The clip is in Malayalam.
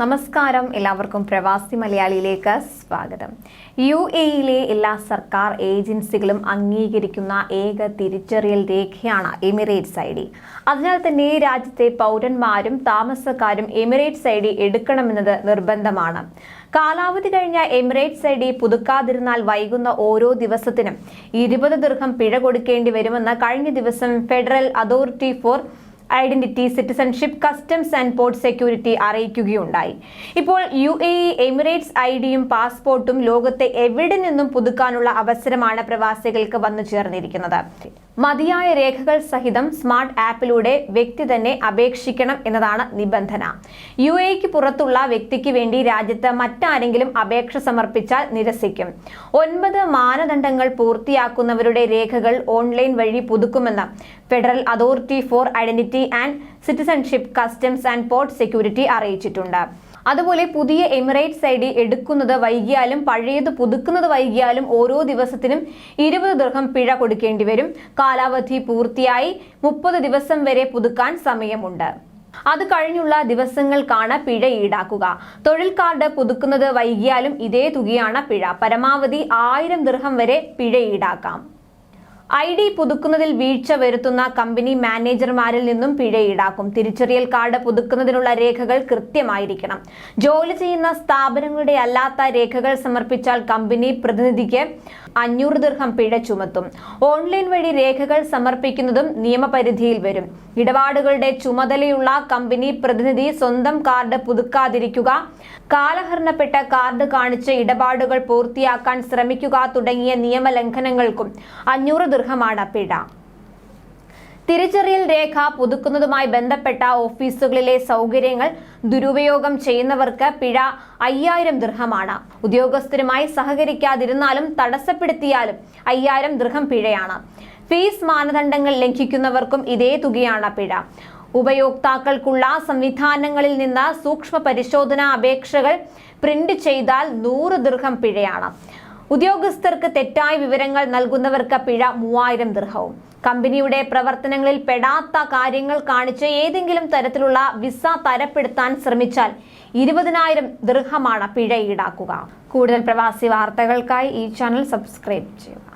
നമസ്കാരം. എല്ലാവർക്കും പ്രവാസി മലയാളിയിലേക്ക് സ്വാഗതം. യു എയിലെ എല്ലാ സർക്കാർ ഏജൻസികളും അംഗീകരിക്കുന്ന ഏക തിരിച്ചറിയൽ രേഖയാണ് എമിറേറ്റ്സ് ഐ ഡി. അതിനാൽ തന്നെ രാജ്യത്തെ പൗരന്മാരും താമസക്കാരും എമിറേറ്റ്സ് ഐ ഡി എടുക്കണമെന്നത് നിർബന്ധമാണ്. കാലാവധി കഴിഞ്ഞ എമിറേറ്റ്സ് ഐ ഡി പുതുക്കാതിരുന്നാൽ വൈകുന്ന ഓരോ ദിവസത്തിനും ഇരുപത് ദീർഘം പിഴ കൊടുക്കേണ്ടി വരുമെന്ന് കഴിഞ്ഞ ദിവസം federal authority for identity citizenship customs and port security അറിയിക്കുകയുണ്ടായി. ഇപ്പോൾ U A E Emirates I ഡിയും പാസ്പോർട്ടും ലോകത്തെ എവിടെ നിന്നും പുതുക്കാനുള്ള അവസരമാണ് പ്രവാസികൾക്ക് വന്നു ചേർന്നിരിക്കുന്നത്. മതിയായ രേഖകൾ സഹിതം സ്മാർട്ട് ആപ്പിലൂടെ വ്യക്തി തന്നെ അപേക്ഷിക്കണം എന്നതാണ് നിബന്ധന. യു എക്ക് പുറത്തുള്ള വ്യക്തിക്ക് വേണ്ടി രാജ്യത്ത് മറ്റാരെങ്കിലും അപേക്ഷ സമർപ്പിച്ചാൽ നിരസിക്കും. ഒൻപത് മാനദണ്ഡങ്ങൾ പൂർത്തിയാക്കുന്നവരുടെ രേഖകൾ ഓൺലൈൻ വഴി പുതുക്കുമെന്ന് federal authority for identity and citizenship customs and port security അറിയിച്ചിട്ടുണ്ട്. അതുപോലെ പുതിയ എമിറേറ്റ്സ് ഐ ഡി എടുക്കുന്നത് വൈകിയാലും പഴയത് പുതുക്കുന്നത് വൈകിയാലും ഓരോ ദിവസത്തിനും ഇരുപത് ദൃഹം പിഴ കൊടുക്കേണ്ടി വരും. കാലാവധി പൂർത്തിയായി മുപ്പത് ദിവസം വരെ പുതുക്കാൻ സമയമുണ്ട്. അത് കഴിഞ്ഞുള്ള ദിവസങ്ങൾക്കാണ് പിഴ ഈടാക്കുക. തൊഴിൽ കാർഡ് പുതുക്കുന്നത് വൈകിയാലും ഇതേ തുകയാണ് പിഴ. പരമാവധി ആയിരം ദൃഹം വരെ പിഴ ഈടാക്കാം. ഐ ഡി പുതുക്കുന്നതിൽ വീഴ്ച വരുത്തുന്ന കമ്പനി മാനേജർമാരിൽ നിന്നും പിഴ ഈടാക്കും. തിരിച്ചറിയൽ കാർഡ് പുതുക്കുന്നതിനുള്ള രേഖകൾ കൃത്യമായിരിക്കണം. ജോലി ചെയ്യുന്ന സ്ഥാപനങ്ങളുടെ അല്ലാത്ത രേഖകൾ സമർപ്പിച്ചാൽ കമ്പനി പ്രതിനിധിക്ക് അഞ്ഞൂറ് ദീർഘം പിഴ ചുമത്തും. ഓൺലൈൻ വഴി രേഖകൾ സമർപ്പിക്കുന്നതും നിയമപരിധിയിൽ വരും. ഇടപാടുകളുടെ ചുമതലയുള്ള കമ്പനി പ്രതിനിധി സ്വന്തം കാർഡ് പുതുക്കാതിരിക്കുക കാലഹരണപ്പെട്ട കാർഡ് കാണിച്ച് ഇടപാടുകൾ പൂർത്തിയാക്കാൻ ശ്രമിക്കുക തുടങ്ങിയ നിയമലംഘനങ്ങൾക്കും അഞ്ഞൂറ് ദീർഘമാണ് പിഴ. തിരിച്ചറിയൽ രേഖ പുതുക്കുന്നതുമായി ബന്ധപ്പെട്ട ഓഫീസുകളിലെ സൗകര്യങ്ങൾ ദുരുപയോഗം ചെയ്യുന്നവർക്ക് പിഴ അയ്യായിരം ദൃഹമാണ് ഉദ്യോഗസ്ഥരുമായി സഹകരിക്കാതിരുന്നാലും തടസ്സപ്പെടുത്തിയാലും അയ്യായിരം ദൃഹം പിഴയാണ്. ഫീസ് മാനദണ്ഡങ്ങൾ ലംഘിക്കുന്നവർക്കും ഇതേ തുകയാണ് പിഴ. ഉപയോക്താക്കൾക്കുള്ള സംവിധാനങ്ങളിൽ നിന്ന് സൂക്ഷ്മ പരിശോധനാ അപേക്ഷകൾ പ്രിന്റ് ചെയ്താൽ നൂറ് ദൃഹം പിഴയാണ്. ഉദ്യോഗസ്ഥർക്ക് തെറ്റായ വിവരങ്ങൾ നൽകുന്നവർക്ക് പിഴ മൂവായിരം ദൃഹവും കമ്പനിയുടെ പ്രവർത്തനങ്ങളിൽ പെടാത്ത കാര്യങ്ങൾ കാണിച്ച് ഏതെങ്കിലും തരത്തിലുള്ള വിസ തരപ്പെടുത്താൻ ശ്രമിച്ചാൽ ഇരുപതിനായിരം ദൃഹമാണ് പിഴ ഈടാക്കുക. കൂടുതൽ പ്രവാസി വാർത്തകൾക്കായി ഈ ചാനൽ സബ്സ്ക്രൈബ് ചെയ്യുക.